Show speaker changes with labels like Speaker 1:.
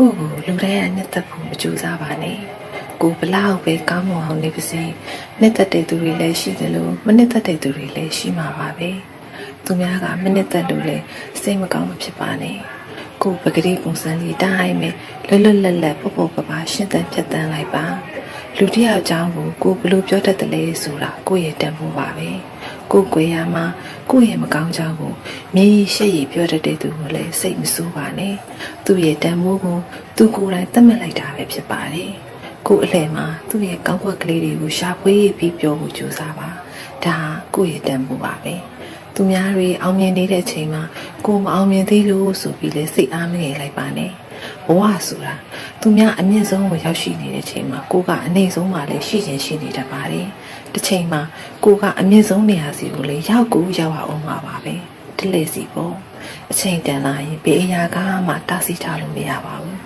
Speaker 1: ကိုယ့်ကိုလူတိုင်းကနှစ်သက်ဖို့မကြိုးစားပါနဲ့ကိုဘလောက်ပဲကောင်းမွန်အောင်နေပါစေနှစ်သက်တဲ့သူတွေလည်းရှိသလိုမနှစ်သက်တဲ့သူတွေလည်းရှိမှာပါပဲသူများကမနှစ်သက်လို့လည်းစိတ်မကောင်းမဖြစ်ပါနဲ့ကိုပကတိပုံစံလေးတိုင်းပဲလွတ်လွတ်လပ်လပ်ပေါ့ပေါ့ပါပါရှင်းသန်ဖြတ်သန်းလိုက်ပါလူတစ်ယောက်အကြောင်းကိုကိုဘယ်လိုပြောတတ်တယ်လဲဆိုတာကိုယ့်ရဲ့တန်ဖိုးပါပဲ ကိုယ်ကိုယ်ရမှာကိုယ့်ရဲ့မကောင်းကြောင်းကိုမြေကြီးရှက်ရည်ပြောတတ်တဲ့သူကိုလည်းစိတ်မဆိုးပါနဲ့သူ့ရဲ့တန်ဖိုးကိုသူကိုယ်တိုင်သတ်မှတ်လိုက်တာပဲဖြစ်ပါတယ်ကိုယ်အလှည့်မှာသူ့ရဲ့ကောင်းကွက်ကလေးတွေကိုရှာဖွေပြီးပြောဖို့ကြိုးစားပါဒါဟာကိုယ့်ရဲ့တန်ဖိုးပါပဲသူများတွေအောင်မြင်နေတဲ့အချိန်မှာကိုယ်မအောင်မြင်သေးလို့ဆိုပြီးလေစိတ်အားမငယ်လိုက်ပါနဲ့ ဘဝဆိုတာသူများအမြင့်ဆုံးကိုရောက်ရှိနေတဲ့အချိန်မှာကိုယ်ကအနှိမ့်ဆုံးမှလည်းရှိချင်းရှိနေတတ်ပါတယ်တစ်ချိန်မှာကိုယ်ကအမြင့်ဆုံးနေရာစီကိုလေရောက်ကိုရောက်အောင်မှာပါပဲတလဲစီပေါ့အချိန်တန်လာရင်ဘေးအရာကမှတားဆီးထားလို့မရပါဘူး